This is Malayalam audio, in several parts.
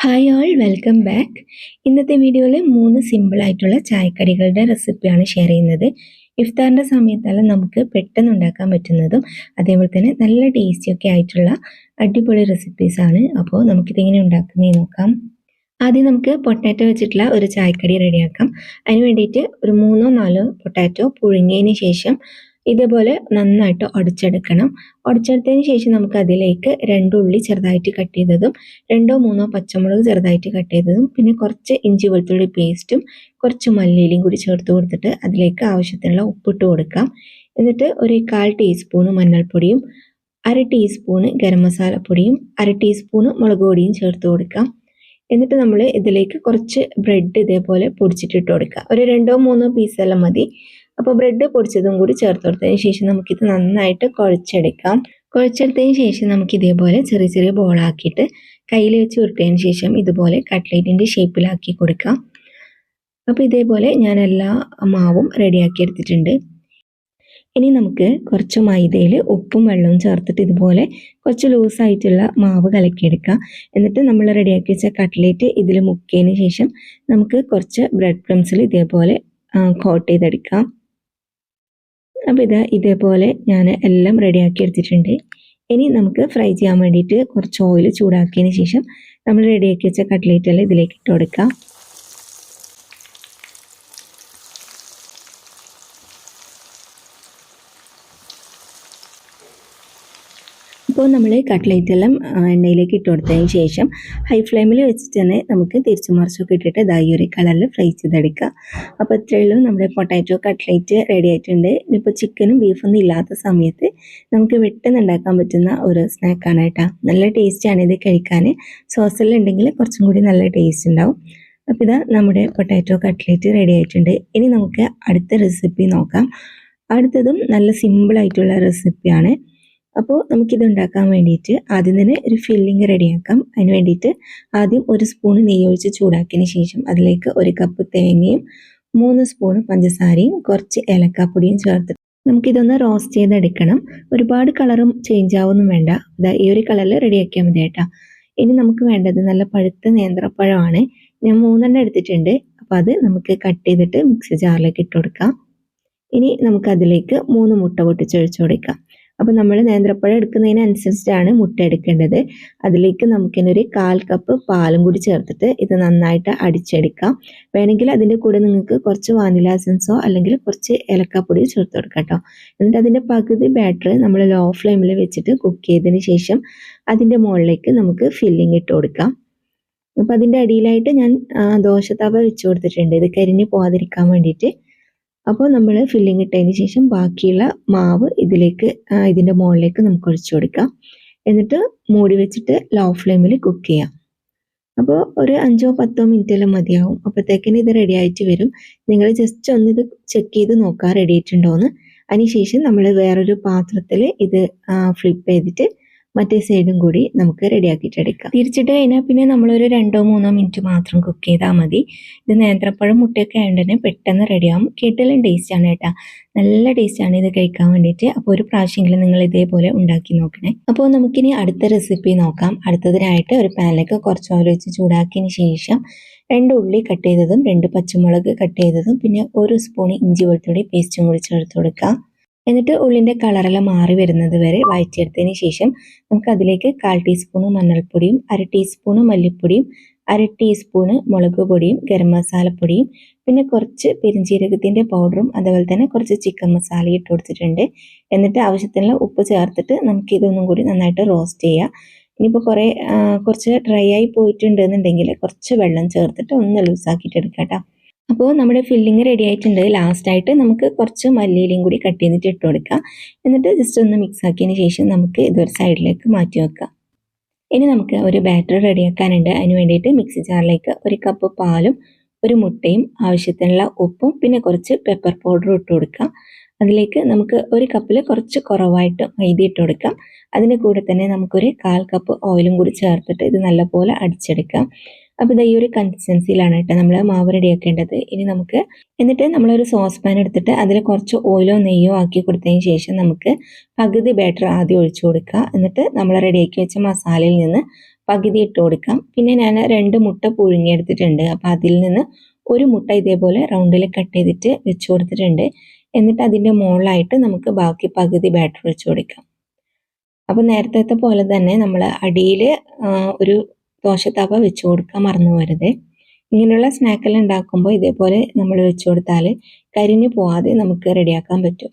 ഹായ് ഓൾ വെൽക്കം ബാക്ക് ഇന്നത്തെ വീഡിയോയിൽ മൂന്ന് സിമ്പിളായിട്ടുള്ള ചായക്കടികളുടെ റെസിപ്പിയാണ് ഷെയർ ചെയ്യുന്നത്. ഇഫ്താറിന്റെ സമയത്തെല്ലാം നമുക്ക് പെട്ടെന്ന് ഉണ്ടാക്കാൻ പറ്റുന്നതും അതേപോലെ തന്നെ നല്ല ടേസ്റ്റിയൊക്കെ ആയിട്ടുള്ള അടിപൊളി റെസിപ്പീസാണ് അപ്പോൾ നമുക്കിതെങ്ങനെ ഉണ്ടാക്കുന്നേ നോക്കാം. ആദ്യം നമുക്ക് പൊട്ടാറ്റോ വെച്ചിട്ടുള്ള ഒരു ചായക്കടി റെഡിയാക്കാം അതിന് വേണ്ടിയിട്ട് ഒരു മൂന്നോ നാലോ പൊട്ടാറ്റോ പുഴുങ്ങിയതിന് ശേഷം ഇതേപോലെ നന്നായിട്ട് ഉടച്ചെടുക്കണം ഉടച്ചെടുത്തതിന് ശേഷം നമുക്ക് അതിലേക്ക് രണ്ടുള്ളി ചെറുതായിട്ട് കട്ട് ചെയ്തതും രണ്ടോ മൂന്നോ പച്ചമുളക് ചെറുതായിട്ട് കട്ട് ചെയ്തതും പിന്നെ കുറച്ച് ഇഞ്ചി വെളുത്തുള്ളി പേസ്റ്റും കുറച്ച് മല്ലിയിലും കൂടി ചേർത്ത് കൊടുത്തിട്ട് അതിലേക്ക് ആവശ്യത്തിനുള്ള ഉപ്പിട്ട് കൊടുക്കാം. എന്നിട്ട് ഒരു കാൽ ടീസ്പൂണ് മഞ്ഞൾപ്പൊടിയും അര ടീസ്പൂണ് ഗരം മസാലപ്പൊടിയും അര ടീസ്പൂണ് മുളക് പൊടിയും ചേർത്ത് കൊടുക്കാം. എന്നിട്ട് നമ്മൾ ഇതിലേക്ക് കുറച്ച് ബ്രെഡ് ഇതേപോലെ പൊടിച്ചിട്ടിട്ട് കൊടുക്കുക. ഒരു രണ്ടോ മൂന്നോ പീസെല്ലാം മതി. അപ്പോൾ ബ്രെഡ് പൊടിച്ചതും കൂടി ചേർത്ത് കൊടുത്തതിന് ശേഷം നമുക്കിത് നന്നായിട്ട് കുഴച്ചെടുക്കാം. കുഴച്ചെടുത്തതിന് ശേഷം നമുക്ക് ഇതേപോലെ ചെറിയ ചെറിയ ബോളാക്കിയിട്ട് കയ്യിൽ വെച്ച് ഉരുട്ടിയതിന് ശേഷം ഇതുപോലെ കട്ട്ലേറ്റിന്റെ ഷേപ്പിലാക്കി കൊടുക്കാം. അപ്പോൾ ഇതേപോലെ ഞാൻ എല്ലാ മാവും റെഡിയാക്കി എടുത്തിട്ടുണ്ട്. ഇനി നമുക്ക് കുറച്ച് മൈദയിൽ ഉപ്പും വെള്ളവും ചേർത്തിട്ട് ഇതുപോലെ കുറച്ച് ലൂസായിട്ടുള്ള മാവ് കലക്കിയെടുക്കാം. എന്നിട്ട് നമ്മൾ റെഡിയാക്കി വെച്ച കട്ട്ലേറ്റ് ഇതിൽ മുക്കിയതിന് ശേഷം നമുക്ക് കുറച്ച് ബ്രെഡ് ക്രംസിൽ ഇതേപോലെ കോട്ട് ചെയ്തെടുക്കാം. അപ്പോൾ ഇത് ഇതേപോലെ ഞാൻ എല്ലാം റെഡിയാക്കി എടുത്തിട്ടുണ്ട്. ഇനി നമുക്ക് ഫ്രൈ ചെയ്യാൻ വേണ്ടിയിട്ട് കുറച്ച് ഓയിൽ ചൂടാക്കിയതിന് ശേഷം നമ്മൾ റെഡിയാക്കി വെച്ച കട്ട്ലേറ്റ് എല്ലാം ഇതിലേക്ക് ഇട്ട് കൊടുക്കാം. അപ്പോൾ നമ്മൾ കട്ട്ലേറ്റ് എല്ലാം എണ്ണയിലേക്ക് ഇട്ട് കൊടുത്തതിന് ശേഷം ഹൈ ഫ്ലെയിമിൽ വെച്ചിട്ട് തന്നെ നമുക്ക് തിരിച്ചു മറിച്ചൊക്കെ ഇട്ടിട്ട് ഇതായി ഒരു കളറിൽ ഫ്രൈ ചെയ്തെടുക്കുക. അപ്പോൾ ഇത്രയേ ഉള്ളൂ. നമ്മുടെ പൊട്ടാറ്റോ കട്ട്ലേറ്റ് റെഡി ആയിട്ടുണ്ട്. ഇപ്പോൾ ചിക്കനും ബീഫൊന്നും ഇല്ലാത്ത സമയത്ത് നമുക്ക് വെട്ടെന്ന് ഉണ്ടാക്കാൻ പറ്റുന്ന ഒരു സ്നാക്കാണ് കേട്ടോ. നല്ല ടേസ്റ്റാണ് ഇത് കഴിക്കാൻ. സോസെല്ലാം ഉണ്ടെങ്കിൽ കുറച്ചും കൂടി നല്ല ടേസ്റ്റ് ഉണ്ടാവും. അപ്പോൾ ഇതാ നമ്മുടെ പൊട്ടാറ്റോ കട്ട്ലേറ്റ് റെഡി ആയിട്ടുണ്ട്. ഇനി നമുക്ക് അടുത്ത റെസിപ്പി നോക്കാം. അടുത്തതും നല്ല സിമ്പിളായിട്ടുള്ള റെസിപ്പിയാണ് അപ്പോൾ നമുക്കിത് ഉണ്ടാക്കാൻ വേണ്ടിയിട്ട് ആദ്യം തന്നെ ഒരു ഫില്ലിങ് റെഡിയാക്കാം. അതിന് വേണ്ടിയിട്ട് ആദ്യം ഒരു സ്പൂൺ നെയ്യ് ഒഴിച്ച് ചൂടാക്കിയതിന് ശേഷം അതിലേക്ക് ഒരു കപ്പ് തേങ്ങയും മൂന്ന് സ്പൂൺ പഞ്ചസാരയും കുറച്ച് ഏലക്കാപ്പൊടിയും ചേർത്ത് നമുക്കിതൊന്ന് റോസ്റ്റ് ചെയ്തെടുക്കണം. ഒരുപാട് കളറും ചേഞ്ച് ആവൊന്നും വേണ്ട. ഇതാ ഈ ഒരു കളറിൽ റെഡിയാക്കിയാൽ മതി കേട്ടോ. ഇനി നമുക്ക് വേണ്ടത് നല്ല പഴുത്ത നേന്ത്രപ്പഴമാണ്. ഞാൻ മൂന്നെണ്ണം എടുത്തിട്ടുണ്ട്. അപ്പോൾ അത് നമുക്ക് കട്ട് ചെയ്തിട്ട് മിക്സി ജാറിലേക്ക് ഇട്ട് കൊടുക്കാം. ഇനി നമുക്കതിലേക്ക് മൂന്ന് മുട്ട പൊട്ടിച്ചൊഴിച്ചു കൊടുക്കാം. അപ്പോൾ നമ്മൾ നേന്ത്രപ്പഴം എടുക്കുന്നതിനനുസരിച്ചിട്ടാണ് മുട്ട എടുക്കേണ്ടത്. അതിലേക്ക് നമുക്കിനൊരു കാൽ കപ്പ് പാലും കൂടി ചേർത്തിട്ട് ഇത് നന്നായിട്ട് അടിച്ചെടുക്കാം. വേണമെങ്കിൽ അതിന്റെ കൂടെ നിങ്ങൾക്ക് കുറച്ച് വാനില എസൻസോ അല്ലെങ്കിൽ കുറച്ച് ഏലക്കാപ്പൊടിയോ ചേർത്ത് കൊടുക്കാം കേട്ടോ. എന്നിട്ട് അതിന്റെ പകുതി ബാറ്റർ നമ്മൾ ലോ ഫ്ലെയിമിൽ വെച്ചിട്ട് കുക്ക് ചെയ്തതിന് ശേഷം അതിന്റെ മുകളിലേക്ക് നമുക്ക് ഫില്ലിംഗ് ഇട്ട് കൊടുക്കാം. അപ്പോൾ അതിന്റെ അടിയിലായിട്ട് ഞാൻ ദോശത്തവ വെച്ച് കൊടുത്തിട്ടുണ്ട്. ഇത് കരിഞ്ഞ് പോകാതിരിക്കാൻ വേണ്ടിയിട്ട് അപ്പോൾ നമ്മൾ ഫില്ലിംഗ് ഇട്ടതിന് ശേഷം ബാക്കിയുള്ള മാവ് ഇതിലേക്ക് ഇതിന്റെ മുകളിലേക്ക് നമുക്ക് ഒഴിച്ചു കൊടുക്കാം. എന്നിട്ട് മൂടി വെച്ചിട്ട് ലോ ഫ്ലെയിമിൽ കുക്ക് ചെയ്യാം. അപ്പോൾ ഒരു അഞ്ചോ പത്തോ മിനിറ്റെല്ലാം മതിയാവും. അപ്പോഴത്തേക്കിന് ഇത് റെഡി ആയിട്ട് വരും. നിങ്ങൾ ജസ്റ്റ് ഒന്ന് ഇത് ചെക്ക് ചെയ്ത് നോക്കാം റെഡി ആയിട്ടുണ്ടോയെന്ന് അതിനുശേഷം നമ്മൾ വേറൊരു പാത്രത്തിൽ ഇത് ഫ്ലിപ്പ് ചെയ്തിട്ട് മറ്റേ സൈഡും കൂടി നമുക്ക് റെഡിയാക്കിയിട്ടെടുക്കാം. തിരിച്ചിട്ട് കഴിഞ്ഞാൽ പിന്നെ നമ്മളൊരു രണ്ടോ മൂന്നോ മിനിറ്റ് മാത്രം കുക്ക് ചെയ്താൽ മതി. ഇത് നേന്ത്രപ്പഴം മുട്ടയൊക്കെ ആയതുകൊണ്ട് തന്നെ പെട്ടെന്ന് റെഡിയാവും. ടേസ്റ്റ് ടേസ്റ്റാണ് കേട്ടാ. നല്ല ടേസ്റ്റാണ് ഇത് കഴിക്കാൻ വേണ്ടിയിട്ട്. അപ്പോൾ ഒരു പ്രാവശ്യമെങ്കിലും നിങ്ങൾ ഇതേപോലെ ഉണ്ടാക്കി നോക്കണേ. അപ്പോൾ നമുക്കിനി അടുത്ത റെസിപ്പി നോക്കാം. അടുത്തതിനായിട്ട് ഒരു പാനിലേക്ക് കുറച്ച് ഓയിൽ വെച്ച് ചൂടാക്കിയതിന് ശേഷം രണ്ട് ഉള്ളി കട്ട് ചെയ്തതും രണ്ട് പച്ചമുളക് കട്ട് ചെയ്തതും പിന്നെ ഒരു സ്പൂൺ ഇഞ്ചി വെളുത്തുള്ളി പേസ്റ്റും കൂടി ചേർത്ത് കൊടുക്കാം. എന്നിട്ട് ഉള്ളിന്റെ കളറെല്ലാം മാറി വരുന്നത് വരെ വഴറ്റിയെടുത്തതിന് ശേഷം നമുക്ക് അതിലേക്ക് കാൽ ടീസ്പൂണ് മഞ്ഞൾപ്പൊടിയും അര ടീസ്പൂണ് മല്ലിപ്പൊടിയും അര ടീസ്പൂണ് മുളക് പൊടിയും ഗരം മസാലപ്പൊടിയും പിന്നെ കുറച്ച് പെരിഞ്ചീരകത്തിന്റെ പൗഡറും അതുപോലെ തന്നെ കുറച്ച് ചിക്കൻ മസാലയും ഇട്ട് കൊടുത്തിട്ടുണ്ട്. എന്നിട്ട് ആവശ്യത്തിനുള്ള ഉപ്പ് ചേർത്തിട്ട് നമുക്ക് ഇതൊന്നും കൂടി നന്നായിട്ട് റോസ്റ്റ് ചെയ്യാം. ഇനിയിപ്പോൾ കുറേ കുറച്ച് ഡ്രൈ ആയി പോയിട്ടുണ്ടെന്നുണ്ടെങ്കിൽ കുറച്ച് വെള്ളം ചേർത്തിട്ട് ഒന്ന് ലൂസാക്കിയിട്ട് എടുക്കാം കേട്ടോ. അപ്പോൾ നമ്മുടെ ഫില്ലിങ് റെഡി ആയിട്ടുണ്ട്. ലാസ്റ്റായിട്ട് നമുക്ക് കുറച്ച് മല്ലിയിലയും കൂടി കട്ട് ചെയ്തിട്ട് ഇട്ട് കൊടുക്കാം. എന്നിട്ട് ജസ്റ്റ് ഒന്ന് മിക്സ് ആക്കിയതിന് ശേഷം നമുക്ക് ഇതൊരു സൈഡിലേക്ക് മാറ്റി വെക്കാം. ഇനി നമുക്ക് ഒരു ബാറ്റർ റെഡിയാക്കാനുണ്ട് അതിന് വേണ്ടിയിട്ട് മിക്സി ജാറിലേക്ക് ഒരു കപ്പ് പാലും ഒരു മുട്ടയും ആവശ്യത്തിനുള്ള ഉപ്പും പിന്നെ കുറച്ച് പെപ്പർ പൗഡറും ഇട്ട് കൊടുക്കാം. അതിലേക്ക് നമുക്ക് ഒരു കപ്പിൽ കുറച്ച് കുറവായിട്ട് മൈദ ഇട്ട് കൊടുക്കാം. അതിന്റെ കൂടെ തന്നെ നമുക്കൊരു കാൽ കപ്പ് ഓയിലും കൂടി ചേർത്തിട്ട് ഇത് നല്ലപോലെ അടിച്ചെടുക്കാം. അപ്പോൾ ഇത് ഈ ഒരു കൺസിസ്റ്റൻസിയിലാണ് കേട്ടോ നമ്മൾ മാവ് റെഡിയാക്കേണ്ടത്. ഇനി നമുക്ക് എന്നിട്ട് നമ്മളൊരു സോസ് പാൻ എടുത്തിട്ട് അതിൽ കുറച്ച് ഓയിലോ നെയ്യോ ആക്കി കൊടുത്തതിന് ശേഷം നമുക്ക് പകുതി ബാറ്റർ ആദ്യം ഒഴിച്ചു കൊടുക്കുക എന്നിട്ട് നമ്മൾ റെഡിയാക്കി വെച്ച മസാലയിൽ നിന്ന് പകുതി ഇട്ട് കൊടുക്കാം. പിന്നെ ഞാൻ രണ്ട് മുട്ട പുഴുങ്ങിയെടുത്തിട്ടുണ്ട്. അപ്പോൾ അതിൽ നിന്ന് ഒരു മുട്ട ഇതേപോലെ റൗണ്ടിൽ കട്ട് ചെയ്തിട്ട് വെച്ച് കൊടുത്തിട്ടുണ്ട്. എന്നിട്ട് അതിന്റെ മുകളിലായിട്ട് നമുക്ക് ബാക്കി പകുതി ബാറ്റർ വെച്ച് കൊടുക്കാം. അപ്പോൾ നേരത്തെ പോലെ തന്നെ നമ്മൾ അടിയിൽ ഒരു ദോശത്തവ വെച്ച് കൊടുക്കാൻ മറന്നു പോരുത്. ഇങ്ങനെയുള്ള സ്നാക്കെല്ലാം ഉണ്ടാക്കുമ്പോൾ ഇതേപോലെ നമ്മൾ വെച്ച് കൊടുത്താൽ കരിഞ്ഞു പോവാതെ നമുക്ക് റെഡിയാക്കാൻ പറ്റും.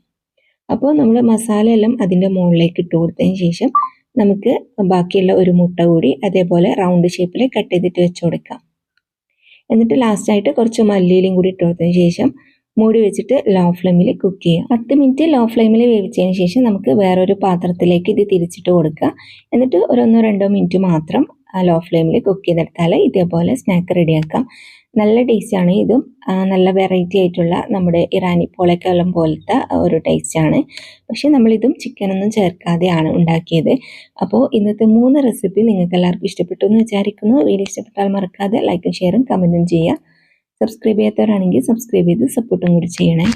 അപ്പോൾ നമ്മൾ മസാല എല്ലാം അതിന്റെ മുകളിലേക്ക് ഇട്ട് കൊടുത്തതിന് ശേഷം നമുക്ക് ബാക്കിയുള്ള ഒരു മുട്ട കൂടി അതേപോലെ റൗണ്ട് ഷേപ്പിൽ കട്ട് ചെയ്തിട്ട് വെച്ച് കൊടുക്കാം. എന്നിട്ട് ലാസ്റ്റായിട്ട് കുറച്ച് മല്ലിയിലും കൂടി ഇട്ട് കൊടുത്തതിന് ശേഷം മൂടി വെച്ചിട്ട് ലോ ഫ്ലെയിമിൽ കുക്ക് ചെയ്യുക പത്ത് മിനിറ്റ് ലോ ഫ്ലെയിമിൽ വേവിച്ചതിന് ശേഷം നമുക്ക് വേറൊരു പാത്രത്തിലേക്ക് ഇത് തിരിച്ചിട്ട് കൊടുക്കുക എന്നിട്ട് ഒരു ഒന്നോ രണ്ടോ മിനിറ്റ് മാത്രം ലോ ഫ്ലെയിമിൽ കുക്ക് ചെയ്തെടുത്താൽ ഇതേപോലെ സ്നാക്ക് റെഡിയാക്കാം നല്ല ടേസ്റ്റാണ് ഇതും. നല്ല വെറൈറ്റി ആയിട്ടുള്ള നമ്മുടെ ഇറാനി പോളക്കലം പോലത്തെ ഒരു ടേസ്റ്റാണ് പക്ഷേ നമ്മളിതും ചിക്കനൊന്നും ചേർക്കാതെയാണ് ഉണ്ടാക്കിയത്. അപ്പോൾ ഇന്നത്തെ മൂന്ന് റെസിപ്പി നിങ്ങൾക്ക് എല്ലാവർക്കും ഇഷ്ടപ്പെട്ടു എന്ന് വിചാരിക്കുന്നു. വീഡിയോ ഇഷ്ടപ്പെട്ടാൽ മറക്കാതെ ലൈക്കും ഷെയറും കമന്റും ചെയ്യുക. സബ്സ്ക്രൈബ് ചെയ്യാത്തവരാണെങ്കിൽ സബ്സ്ക്രൈബ് ചെയ്ത് സപ്പോർട്ടും കൂടി ചെയ്യണേ.